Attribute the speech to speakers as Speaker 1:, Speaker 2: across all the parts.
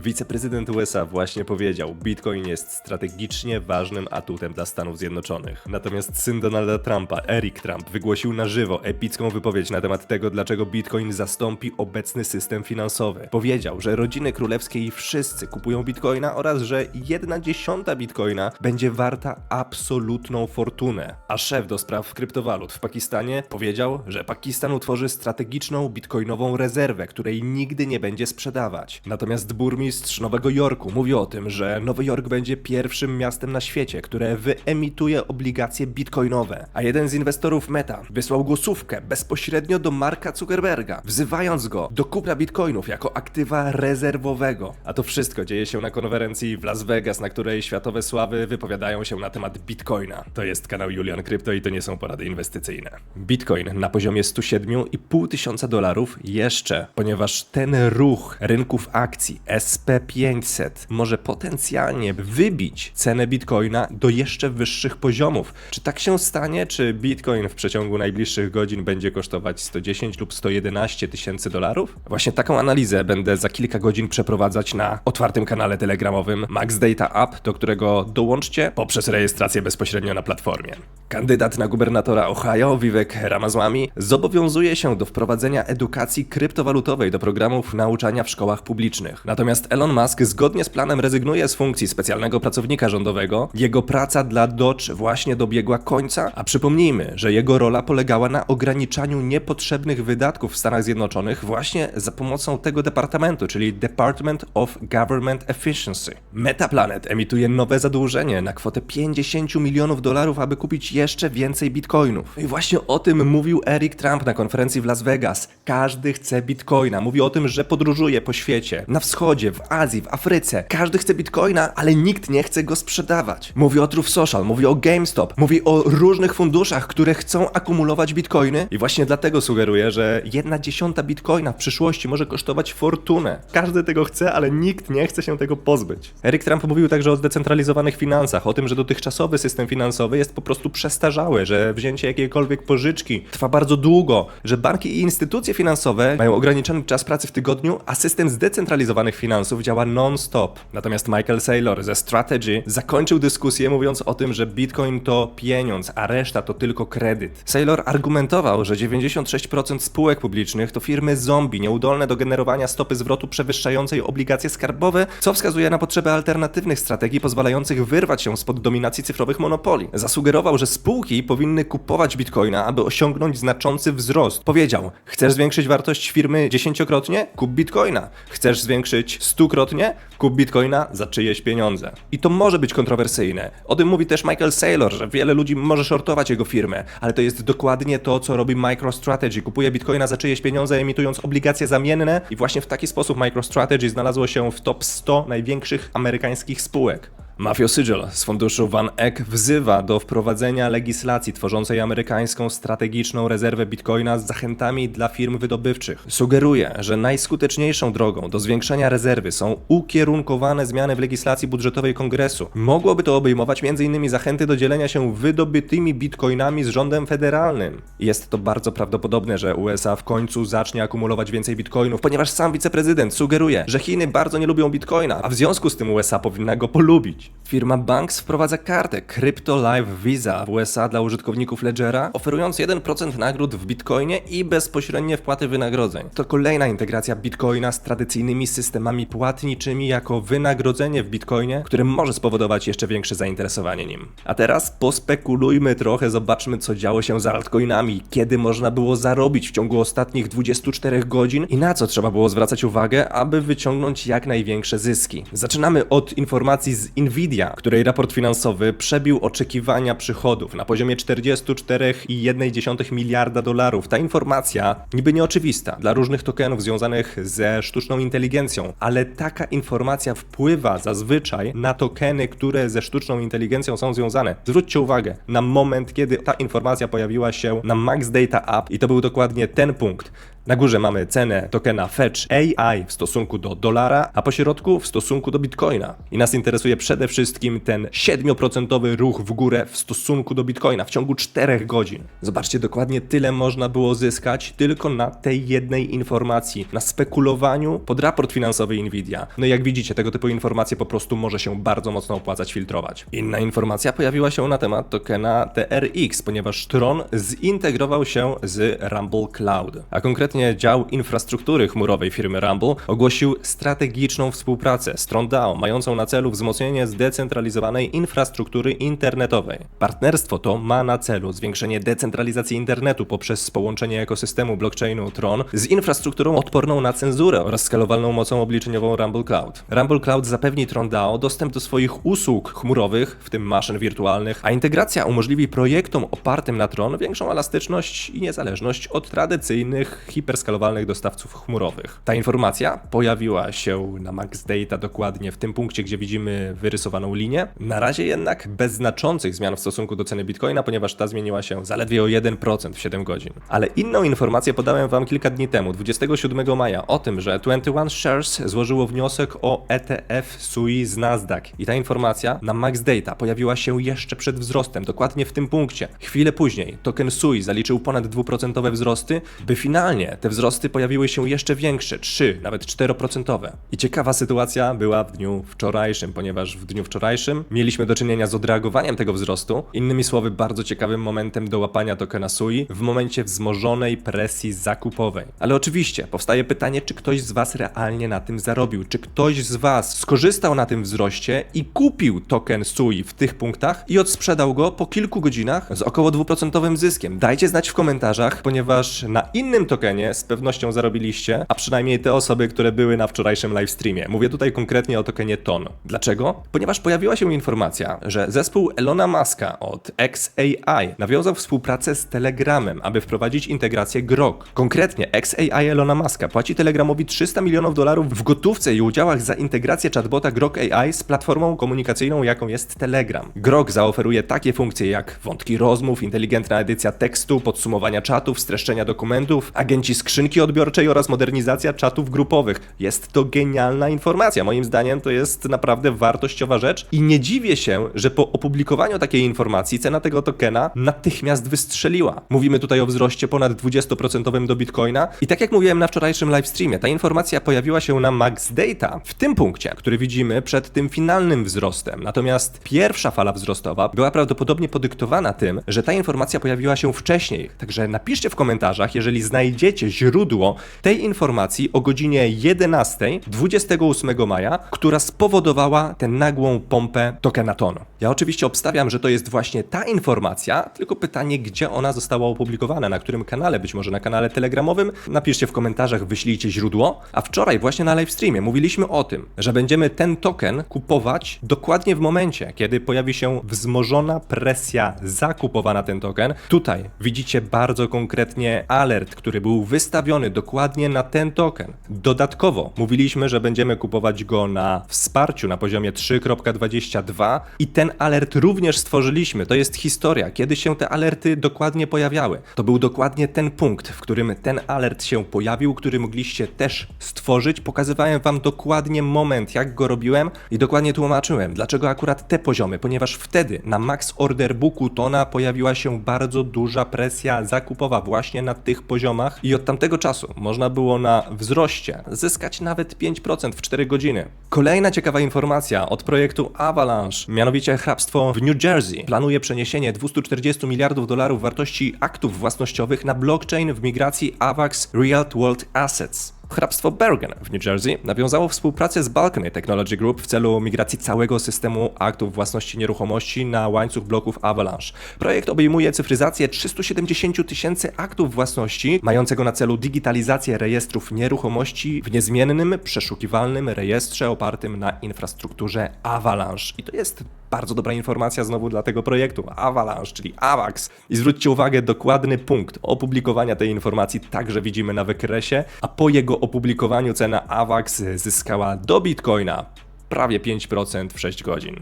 Speaker 1: wiceprezydent USA właśnie powiedział, Bitcoin jest strategicznie ważnym atutem dla Stanów Zjednoczonych. Natomiast syn Donalda Trumpa, Eric Trump, wygłosił na żywo epicką wypowiedź na temat tego, dlaczego Bitcoin zastąpi obecny system finansowy. Powiedział, że rodziny królewskie i wszyscy kupują Bitcoina oraz, że jedna dziesiąta Bitcoina będzie warta absolutną fortunę. A szef do spraw kryptowalut w Pakistanie powiedział, że Pakistan utworzy strategiczną bitcoinową rezerwę, której nigdy nie będzie sprzedawać. Natomiast burmistrz Nowego Jorku mówi o tym, że Nowy Jork będzie pierwszym miastem na świecie, które wyemituje obligacje bitcoinowe. A jeden z inwestorów Meta wysłał głosówkę bezpośrednio do Marka Zuckerberga, wzywając go do kupna bitcoinów jako aktywa rezerwowego. A to wszystko dzieje się na konferencji w Las Vegas, na której światowe sławy wypowiadają się na temat bitcoina. To jest kanał Julian Krypto i to nie są porady inwestycyjne. Bitcoin na poziomie 107,5 tysiąca dolarów jeszcze, ponieważ ten ruch rynków akcji SP500 może potencjalnie wybić cenę bitcoina do jeszcze wyższych poziomów. Czy tak się stanie? Czy bitcoin w przeciągu najbliższych godzin będzie kosztować 110 lub 111 tysięcy dolarów? Właśnie taką analizę będę za kilka godzin przeprowadzać na otwartym kanale telegramowym Max Data App, do którego dołączcie poprzez rejestrację bezpośrednio na platformie. Kandydat na gubernatora Ohio, Vivek Ramaswamy, zobowiązuje się do wprowadzenia edukacji kryptowalutowej do programów nauczania w szkołach publicznych. Natomiast Elon Musk zgodnie z planem rezygnuje z funkcji specjalnego pracownika rządowego. Jego praca dla Dodge właśnie dobiegła końca, a przypomnijmy, że jego rola polegała na ograniczaniu niepotrzebnych wydatków w Stanach Zjednoczonych właśnie za pomocą tego departamentu, czyli Department of Government Efficiency. Metaplanet emituje nowe zadłużenie na kwotę 50 milionów dolarów, aby kupić jeszcze więcej bitcoinów. No I właśnie o tym mówił Eric Trump na konferencji w Las Vegas. Każdy chce bitcoina. Mówi o tym, że podróżuje po świecie. Na wschodzie, w Azji, w Afryce. Każdy chce bitcoina, ale nikt nie chce go sprzedawać. Mówi o Truth Social, mówi o GameStop, mówi o różnych funduszach, które chcą akumulować bitcoiny. I właśnie dlatego sugeruję, że jedna dziesiąta bitcoina w przyszłości może kosztować fortunę. Każdy tego chce, ale nikt nie chce się tego pozbyć. Eric Trump mówił także o zdecentralizowanych finansach, o tym, że dotychczasowy system finansowy jest po prostu przestarzały, że wzięcie jakiejkolwiek pożyczki trwa bardzo długo, że banki i instytucje finansowe mają ograniczony czas pracy w tygodniu, a system zdecentralizowanych finansów działa non-stop. Natomiast Michael Saylor ze Strategy zakończył dyskusję mówiąc o tym, że Bitcoin to pieniądz, a reszta to tylko kredyt. Saylor argumentował, że 96% spółek publicznych to firmy zombie, nieudolne do generowania stopy zwrotu przewyższającej obligacje skarbowe, co wskazuje na potrzebę alternatywnych strategii pozwalających wyrwać się spod dominacji cyfrowych monopoli. Zasugerował, że spółki powinny kupować bitcoina, aby osiągnąć znaczący wzrost. Powiedział: Chcesz zwiększyć wartość firmy dziesięciokrotnie? Kup bitcoina. Chcesz zwiększyć stukrotnie? Kup bitcoina za czyjeś pieniądze. I to może być kontrowersyjne. O tym mówi też Michael Saylor, że wiele ludzi może shortować jego firmę, ale to jest dokładnie to, co robi MicroStrategy. Kupuje bitcoina za czyjeś pieniądze, emitując obligacje zamienne i właśnie w taki sposób MicroStrategy znalazło się w top 100 największych amerykańskich spółek. Mafio Sigil z funduszu Van Eck wzywa do wprowadzenia legislacji tworzącej amerykańską strategiczną rezerwę bitcoina z zachętami dla firm wydobywczych. Sugeruje, że najskuteczniejszą drogą do zwiększenia rezerwy są ukierunkowane zmiany w legislacji budżetowej kongresu. Mogłoby to obejmować m.in. zachęty do dzielenia się wydobytymi bitcoinami z rządem federalnym. Jest to bardzo prawdopodobne, że USA w końcu zacznie akumulować więcej bitcoinów, ponieważ sam wiceprezydent sugeruje, że Chiny bardzo nie lubią bitcoina, a w związku z tym USA powinna go polubić. Firma Banks wprowadza kartę Crypto Live Visa w USA dla użytkowników Ledgera, oferując 1% nagród w bitcoinie i bezpośrednie wpłaty wynagrodzeń. To kolejna integracja bitcoina z tradycyjnymi systemami płatniczymi jako wynagrodzenie w bitcoinie, które może spowodować jeszcze większe zainteresowanie nim. A teraz pospekulujmy trochę, zobaczmy co działo się z altcoinami, kiedy można było zarobić w ciągu ostatnich 24 godzin i na co trzeba było zwracać uwagę, aby wyciągnąć jak największe zyski. Zaczynamy od informacji z Nvidia, której raport finansowy przebił oczekiwania przychodów na poziomie 44,1 miliarda dolarów. Ta informacja niby nieoczywista dla różnych tokenów związanych ze sztuczną inteligencją, ale taka informacja wpływa zazwyczaj na tokeny, które ze sztuczną inteligencją są związane. Zwróćcie uwagę na moment, kiedy ta informacja pojawiła się na Max Data App i to był dokładnie ten punkt. Na górze mamy cenę tokena Fetch AI w stosunku do dolara, a po środku w stosunku do bitcoina. I nas interesuje przede wszystkim ten 7% ruch w górę w stosunku do bitcoina w ciągu 4 godzin. Zobaczcie, dokładnie tyle można było zyskać tylko na tej jednej informacji, na spekulowaniu pod raport finansowy Nvidia. No i jak widzicie, tego typu informacje po prostu może się bardzo mocno opłacać filtrować. Inna informacja pojawiła się na temat tokena TRX, ponieważ Tron zintegrował się z Rumble Cloud, a konkretnie dział infrastruktury chmurowej firmy Rumble ogłosił strategiczną współpracę z TronDAO, mającą na celu wzmocnienie zdecentralizowanej infrastruktury internetowej. Partnerstwo to ma na celu zwiększenie decentralizacji internetu poprzez połączenie ekosystemu blockchainu Tron z infrastrukturą odporną na cenzurę oraz skalowalną mocą obliczeniową Rumble Cloud. Rumble Cloud zapewni TronDAO dostęp do swoich usług chmurowych, w tym maszyn wirtualnych, a integracja umożliwi projektom opartym na Tron większą elastyczność i niezależność od tradycyjnych, hiperskalowalnych dostawców chmurowych. Ta informacja pojawiła się na Max Data dokładnie w tym punkcie, gdzie widzimy wyrysowaną linię. Na razie jednak bez znaczących zmian w stosunku do ceny Bitcoina, ponieważ ta zmieniła się zaledwie o 1% w 7 godzin. Ale inną informację podałem wam kilka dni temu, 27 maja, o tym, że 21 Shares złożyło wniosek o ETF SUI z Nasdaq. I ta informacja na Max Data pojawiła się jeszcze przed wzrostem, dokładnie w tym punkcie. Chwilę później token SUI zaliczył ponad 2% wzrosty, by finalnie te wzrosty pojawiły się jeszcze większe, 3, nawet 4%. I ciekawa sytuacja była w dniu wczorajszym, ponieważ w dniu wczorajszym mieliśmy do czynienia z odreagowaniem tego wzrostu, innymi słowy bardzo ciekawym momentem do łapania tokena SUI w momencie wzmożonej presji zakupowej. Ale oczywiście powstaje pytanie, czy ktoś z Was realnie na tym zarobił, czy ktoś z Was skorzystał na tym wzroście i kupił token SUI w tych punktach i odsprzedał go po kilku godzinach z około 2% zyskiem. Dajcie znać w komentarzach, ponieważ na innym tokenie z pewnością zarobiliście, a przynajmniej te osoby, które były na wczorajszym livestreamie. Mówię tutaj konkretnie o tokenie TON. Dlaczego? Ponieważ pojawiła się informacja, że zespół Elona Muska od XAI nawiązał współpracę z Telegramem, aby wprowadzić integrację Grok. Konkretnie XAI Elona Muska płaci Telegramowi 300 milionów dolarów w gotówce i udziałach za integrację chatbota Grok AI z platformą komunikacyjną, jaką jest Telegram. Grok zaoferuje takie funkcje jak wątki rozmów, inteligentna edycja tekstu, podsumowania czatów, streszczenia dokumentów, agenci skrzynki odbiorczej oraz modernizacja czatów grupowych. Jest to genialna informacja. Moim zdaniem to jest naprawdę wartościowa rzecz i nie dziwię się, że po opublikowaniu takiej informacji cena tego tokena natychmiast wystrzeliła. Mówimy tutaj o wzroście ponad 20% do Bitcoina i tak jak mówiłem na wczorajszym livestreamie, ta informacja pojawiła się na Max Data w tym punkcie, który widzimy przed tym finalnym wzrostem. Natomiast pierwsza fala wzrostowa była prawdopodobnie podyktowana tym, że ta informacja pojawiła się wcześniej. Także napiszcie w komentarzach, jeżeli znajdziecie źródło tej informacji o godzinie 11 28 maja, która spowodowała tę nagłą pompę tokena TON. Ja oczywiście obstawiam, że to jest właśnie ta informacja, tylko pytanie, gdzie ona została opublikowana, na którym kanale, być może na kanale telegramowym. Napiszcie w komentarzach, wyślijcie źródło. A wczoraj właśnie na livestreamie mówiliśmy o tym, że będziemy ten token kupować dokładnie w momencie, kiedy pojawi się wzmożona presja zakupowa na ten token. Tutaj widzicie bardzo konkretnie alert, który był wystawiony dokładnie na ten token. Dodatkowo mówiliśmy, że będziemy kupować go na wsparciu na poziomie 3.22 i ten alert również stworzyliśmy. To jest historia, kiedy się te alerty dokładnie pojawiały. To był dokładnie ten punkt, w którym ten alert się pojawił, który mogliście też stworzyć. Pokazywałem wam dokładnie moment, jak go robiłem i dokładnie tłumaczyłem, dlaczego akurat te poziomy, ponieważ wtedy na max order booku Tona pojawiła się bardzo duża presja zakupowa właśnie na tych poziomach i od tamtego czasu można było na wzroście zyskać nawet 5% w 4 godziny. Kolejna ciekawa informacja od projektu Avalanche, mianowicie hrabstwo w New Jersey planuje przeniesienie 240 miliardów dolarów wartości aktów własnościowych na blockchain w migracji AVAX Real World Assets. Hrabstwo Bergen w New Jersey nawiązało współpracę z Balcony Technology Group w celu migracji całego systemu aktów własności nieruchomości na łańcuch bloków Avalanche. Projekt obejmuje cyfryzację 370 tysięcy aktów własności, mającego na celu digitalizację rejestrów nieruchomości w niezmiennym, przeszukiwalnym rejestrze opartym na infrastrukturze Avalanche. I to jest bardzo dobra informacja znowu dla tego projektu. Avalanche, czyli AVAX. I zwróćcie uwagę, dokładny punkt opublikowania tej informacji także widzimy na wykresie, a po jego opublikowaniu cena AVAX zyskała do Bitcoina prawie 5% w 6 godzin.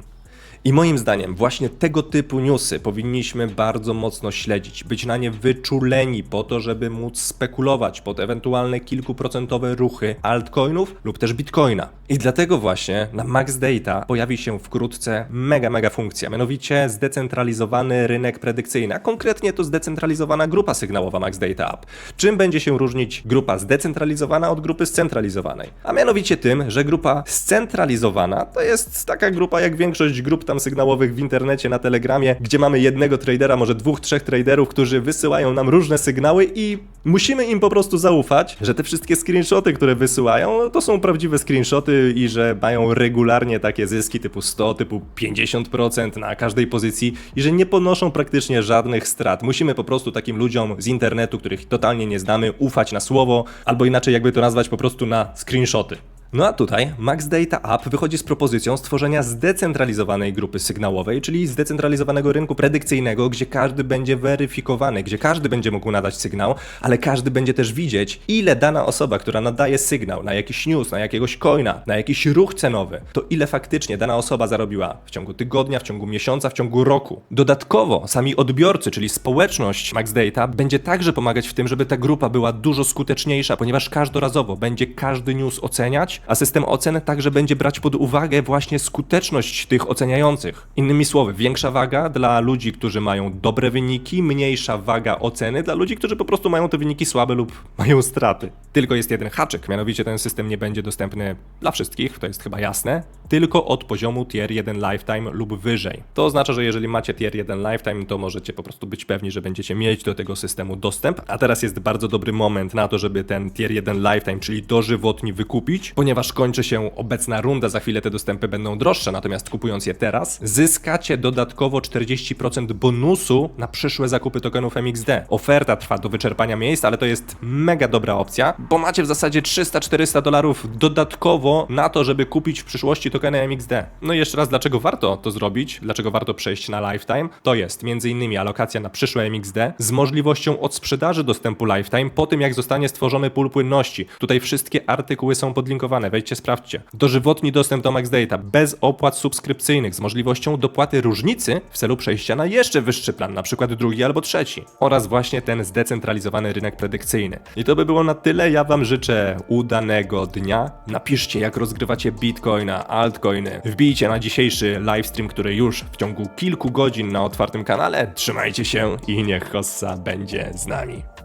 Speaker 1: I moim zdaniem właśnie tego typu newsy powinniśmy bardzo mocno śledzić, być na nie wyczuleni po to, żeby móc spekulować pod ewentualne kilkuprocentowe ruchy altcoinów lub też bitcoina. I dlatego właśnie na Max Data pojawi się wkrótce mega, mega funkcja, mianowicie zdecentralizowany rynek predykcyjny, a konkretnie to zdecentralizowana grupa sygnałowa Max Data App. Czym będzie się różnić grupa zdecentralizowana od grupy scentralizowanej? A mianowicie tym, że grupa scentralizowana to jest taka grupa jak większość grup tam sygnałowych w internecie, na Telegramie, gdzie mamy jednego tradera, może dwóch, trzech traderów, którzy wysyłają nam różne sygnały i musimy im po prostu zaufać, że te wszystkie screenshoty, które wysyłają, no to są prawdziwe screenshoty i że mają regularnie takie zyski typu 100, typu 50% na każdej pozycji i że nie ponoszą praktycznie żadnych strat. Musimy po prostu takim ludziom z internetu, których totalnie nie znamy, ufać na słowo, albo inaczej jakby to nazwać po prostu na screenshoty. No a tutaj Max Data App wychodzi z propozycją stworzenia zdecentralizowanej grupy sygnałowej, czyli zdecentralizowanego rynku predykcyjnego, gdzie każdy będzie weryfikowany, gdzie każdy będzie mógł nadać sygnał, ale każdy będzie też widzieć, ile dana osoba, która nadaje sygnał na jakiś news, na jakiegoś coina, na jakiś ruch cenowy, to ile faktycznie dana osoba zarobiła w ciągu tygodnia, w ciągu miesiąca, w ciągu roku. Dodatkowo sami odbiorcy, czyli społeczność Max Data, będzie także pomagać w tym, żeby ta grupa była dużo skuteczniejsza, ponieważ każdorazowo będzie każdy news oceniać, a system ocen także będzie brać pod uwagę właśnie skuteczność tych oceniających. Innymi słowy, większa waga dla ludzi, którzy mają dobre wyniki, mniejsza waga oceny dla ludzi, którzy po prostu mają te wyniki słabe lub mają straty. Tylko jest jeden haczyk, mianowicie ten system nie będzie dostępny dla wszystkich, to jest chyba jasne, tylko od poziomu tier 1 lifetime lub wyżej. To oznacza, że jeżeli macie tier 1 lifetime, to możecie po prostu być pewni, że będziecie mieć do tego systemu dostęp, a teraz jest bardzo dobry moment na to, żeby ten tier 1 lifetime, czyli dożywotni wykupić, ponieważ kończy się obecna runda, za chwilę te dostępy będą droższe, natomiast kupując je teraz, zyskacie dodatkowo 40% bonusu na przyszłe zakupy tokenów MXD. Oferta trwa do wyczerpania miejsc, ale to jest mega dobra opcja, bo macie w zasadzie 300-400 dolarów dodatkowo na to, żeby kupić w przyszłości tokeny MXD. No i jeszcze raz, dlaczego warto to zrobić, dlaczego warto przejść na Lifetime? To jest m.in. alokacja na przyszłe MXD z możliwością odsprzedaży dostępu Lifetime po tym, jak zostanie stworzony pól płynności. Tutaj wszystkie artykuły są podlinkowane, wejdźcie, sprawdźcie. Dożywotni dostęp do Max Data bez opłat subskrypcyjnych z możliwością dopłaty różnicy w celu przejścia na jeszcze wyższy plan, na przykład drugi albo trzeci. Oraz właśnie ten zdecentralizowany rynek predykcyjny. I to by było na tyle. Ja Wam życzę udanego dnia. Napiszcie, jak rozgrywacie Bitcoina, altcoiny. Wbijcie na dzisiejszy livestream, który już w ciągu kilku godzin na otwartym kanale. Trzymajcie się i niech Hossa będzie z nami.